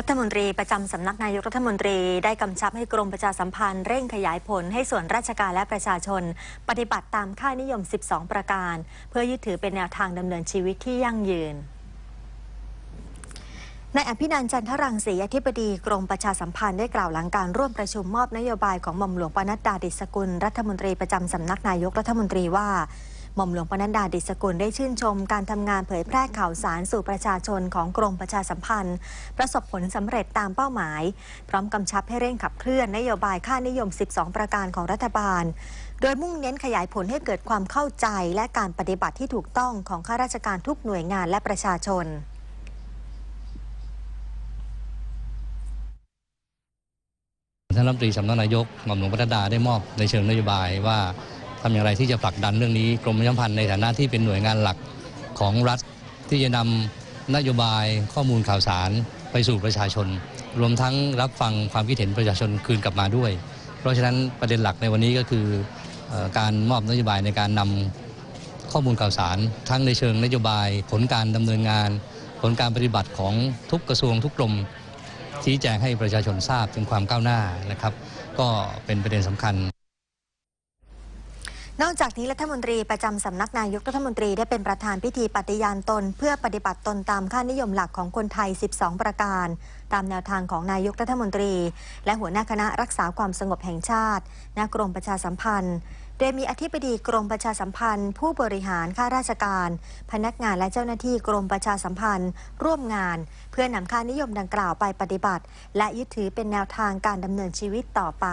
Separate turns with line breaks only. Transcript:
รัฐมนตรีประจำสำนักนายกรัฐมนตรีได้กำชับให้กรมประชาสัมพันธ์เร่งขยายผลให้ส่วนราชการและประชาชน ปฏิบัติตามค่านิยม 12 ประการ เพื่อยึดถือเป็นแนวทางดำเนินชีวิตที่ยั่งยืนนายอภินันจันทรังสีอธิบดีกรมประชาสัมพันธ์ได้กล่าวหลังการร่วมประชุมมอบนโยบายของหม่อมหลวงปนัดดาดิษกุล รัฐมนตรีประจำสำนักนายกรัฐมนตรีว่า หม่อมหลวงปนัดดาดิษกุลได้ชื่นชมการทำงานเผยแพร่ข่าวสารสู่ประชาชนของกรมประชาสัมพันธ์ ประสบผลสำเร็จตามเป้าหมาย พร้อมกำชับให้เร่งขับเคลื่อนนโยบายค่านิยม 12 ประการของรัฐบาล โดยมุ่งเน้นขยายผลให้เกิดความเข้าใจและการปฏิบัติที่ถูกต้องของข้าราชการทุกหน่วยงานและประชาชน
ท่านรัฐมนตรีสำนักนายกหม่อมหลวงพัฒดาได้มอบในเชิงนโยบายว่า ทำอย่างไรที่จะผลักดันเรื่องนี้กรมประชาสัมพันธ์ในฐานะที่เป็นหน่วยงานหลักของรัฐ ที่จะนำนโยบายข้อมูลข่าวสารไปสู่ประชาชน รวมทั้งรับฟังความคิดเห็นประชาชนคืนกลับมาด้วย เพราะฉะนั้นประเด็นหลักในวันนี้ก็คืออการมอบนโยบายในการนำข้อมูลข่าวสาร ทั้งในเชิงนโยบาย ผลการดำเนินงาน ผลการปฏิบัติของทุกกระทรวงทุกกรมชี้แจงให้ประชาชนทราบถึงความก้าวหน้านะครับ ก็เป็นประเด็นสำคัญ
นอกจากนี้รัฐมนตรีประจำสำนักนายกรัฐมนตรีได้เป็นประธานพิธีปฏิญาณตน เพื่อปฏิบัติตนตามค่านิยมหลักของคนไทย 12 ประการ ตามแนวทางของนายกรัฐมนตรี และหัวหน้าคณะรักษาความสงบแห่งชาติณกรมประชาสัมพันธ์ โดยมีอธิบดีกรมประชาสัมพันธ์ ผู้บริหารข้าราชการ พนักงานและเจ้าหน้าที่กรมประชาสัมพันธ์ ร่วมงาน เพื่อนำค่านิยมดังกล่าวไปปฏิบัติ และยึดถือเป็นแนวทางการดำเนินชีวิตต่อไป